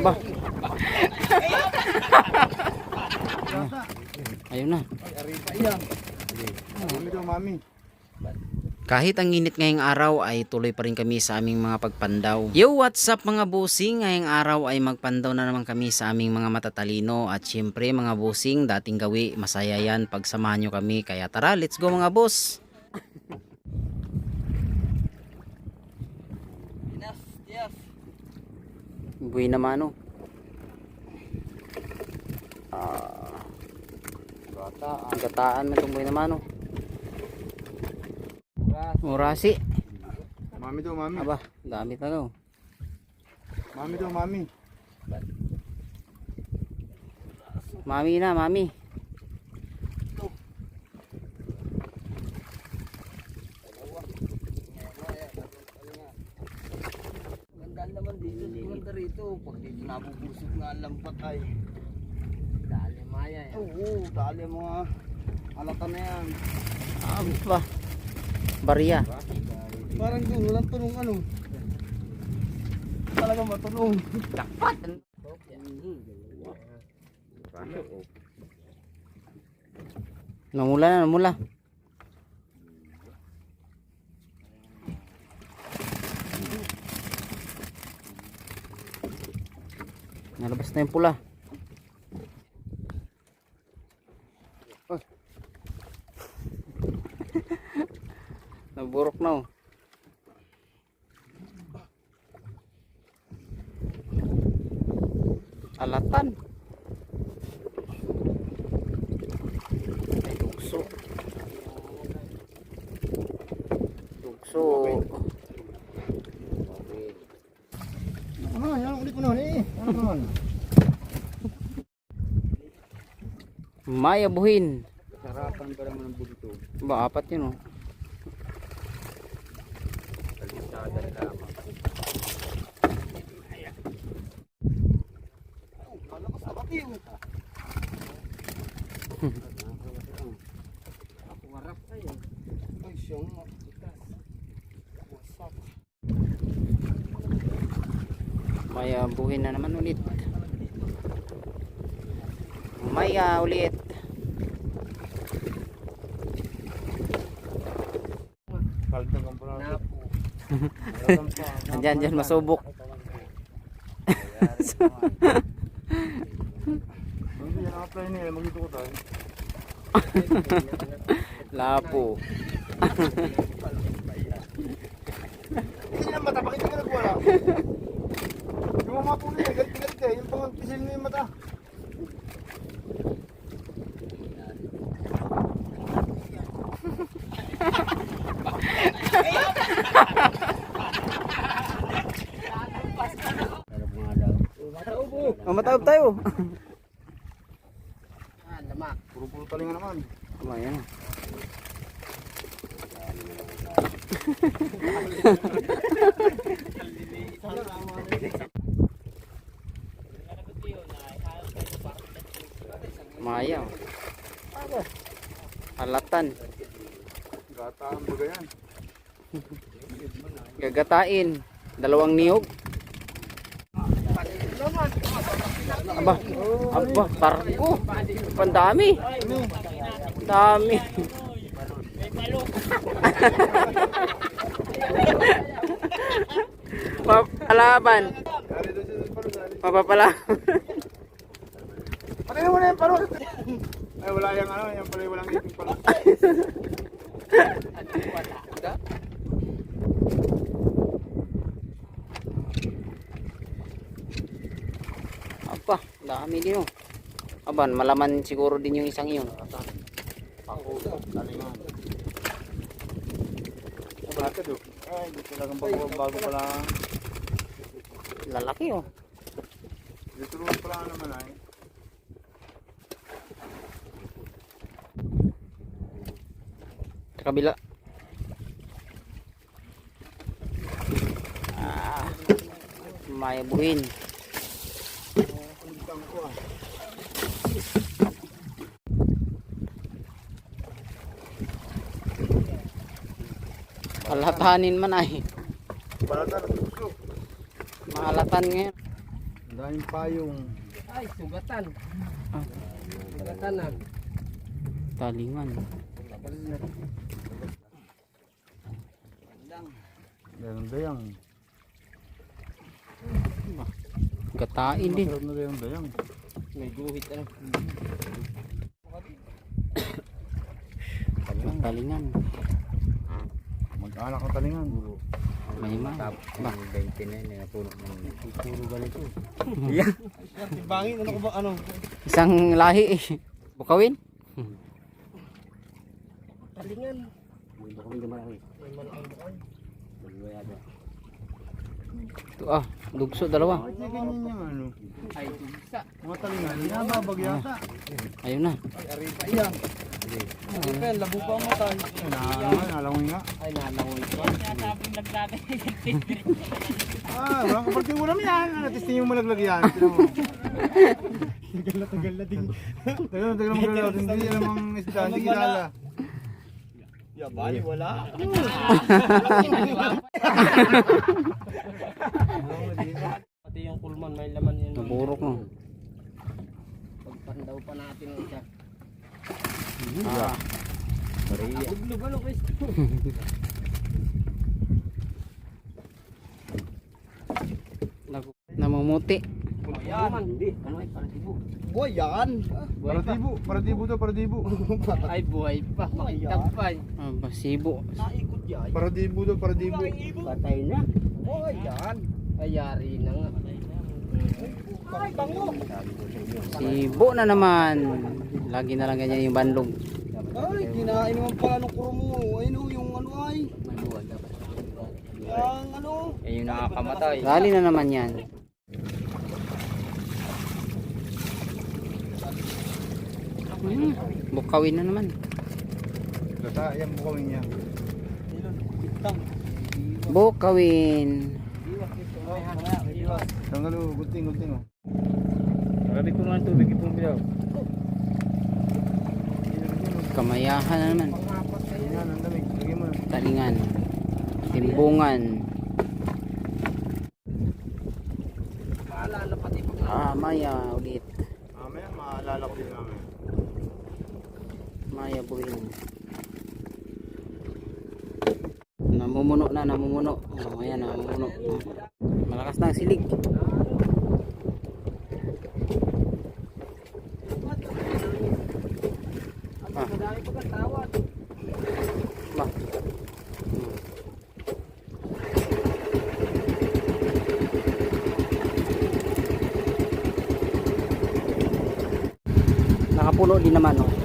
Aba. Ayun na. Kahit ang init ngayong araw ay tuloy pa rin kami sa aming mga pagpandaw. Yo, what's up mga busing? Ngayong araw ay magpandaw na naman kami sa aming mga matatalino. At syempre mga busing, dating gawi, masaya yan pag samahan nyo kami. Kaya tara, let's go mga boss! Buhay naman oh. Ah, gata, ang gataan mo itong buhay naman oh. Murasi. Mami daw, mami. Aba, dami na daw. Mami daw, mami. Mami na, mami. Rito. Pag dito nabubusog nga ang lambat ay. Dali maya yan. Oo, dali mga alata na yan. Aba. Barya. Parang doon, walang tunong ano. Talaga matunong. Takpat. Namula na, namula. Nalabas na yung pula. Oh. Naburok na oh. Alatan. Ay, tukso. Tukso. Ano, yan, ulit mo na, eh. Maya buhin. Sarapan pa naman ng bulito. Ba, apat yun oh. Kalisada tama. Malakas na batiw. Ako harap tayo. Ay, siyang matikas. Wasak. Buhin na naman ulit. Maya ulit. Kaldang ang pula. Napo. Andyan, dyan masubok. Hindi, yan ang apply nila. Magdito ko Yung mga puno niya, galit-galit eh. Yung pang pisil mo yung mata. Oh, mataob tayo. Ah, lamak. Puro-puro talinga naman. Tama yan. Maya. oh. Halatan. Gata ang baga yan. Gagatain. Dalawang niyog. Aba, aba, tarko. Pandami. Dami. Mapalaban. Dari Patay mo na yung palo. Ay, wala yung ano, yung pala yung walang ngipin palo. Aba, dami din oh. Aban, malaman siguro din yung isang yun. Ako, talinga. Bakit do? Ay, di talagang bago, bago pa lang. Lalaki oh. Dito rin pa lang naman ay. Sa kabila. Ah, may buhin. Ah. Palatanin man ay. Balatan, gusto. Mahalatan ngayon. Daming payong. Ay, sugatan. Ah. Sugatan na. Talingan. Meron dayang. Gatain din. Masarap na dayang dayang. May guhit ano. Talingan. Mag-anak ang talingan. May ma. Ba. 29 na puno ng puro ganito. Bangin, ano ko ba, ano? Isang lahi eh. Bukawin. Talingan. Baka may malaki. May. Magwayado. Ito ah. Dugso dalawa. Ay, ano. Ay, isa. Mga talingan, hinababag yata. Ayun na. Hindi pa yan, labo pa ang. Ay, na, nalangoy nga. Ay, nalangoy pa. Ah, walang kaparting ulam yan. Ano, testing yung malaglag yan. Mo. Tagal na, tagal na din. Tagal na, tagal na maglalawat. Hindi alam ang isda, hindi kilala. Bali, wala. Pati yung kulman, may laman yun. Naburok no. Pagpandaw pa natin isa. Ah. Luglug ano, Chris? Naku- Namumuti. Yan. Hindi. Ano ay paratibo? Boy, yan. Para tibo, para tibo to, para tibo. Ay, buhay pa. Makitag pa. Ah, basibo. Naikot yan. Para tibo to, para tibo. Patay na. Buhay yan. Ay, yari na nga. Ay, bango. Sibo na naman. Lagi na lang ganyan yung bandog. Ay, kinain naman pala ng kuro mo. Ayun o, yung ano ay. Yung ano. Eh, yung nakakamatay. Lali na naman yan. Hmm, bukawin na naman. Gata, yan bukawin niya. Bukawin. Tanggal o, gunting, gunting o. Marami ko nga tubig ipong pilaw. Kamayahan na naman. Ang mo. Talingan. Timbungan. Paala na pati pag Ah, maya ulit. Mamaya, maalala ko din namin. Maya buwing. Namumuno na, namumuno. Oh, ayan, namumuno. Malakas na ang silig. Ah. Madami pa katawad. Ba. Nakapuno din naman oh.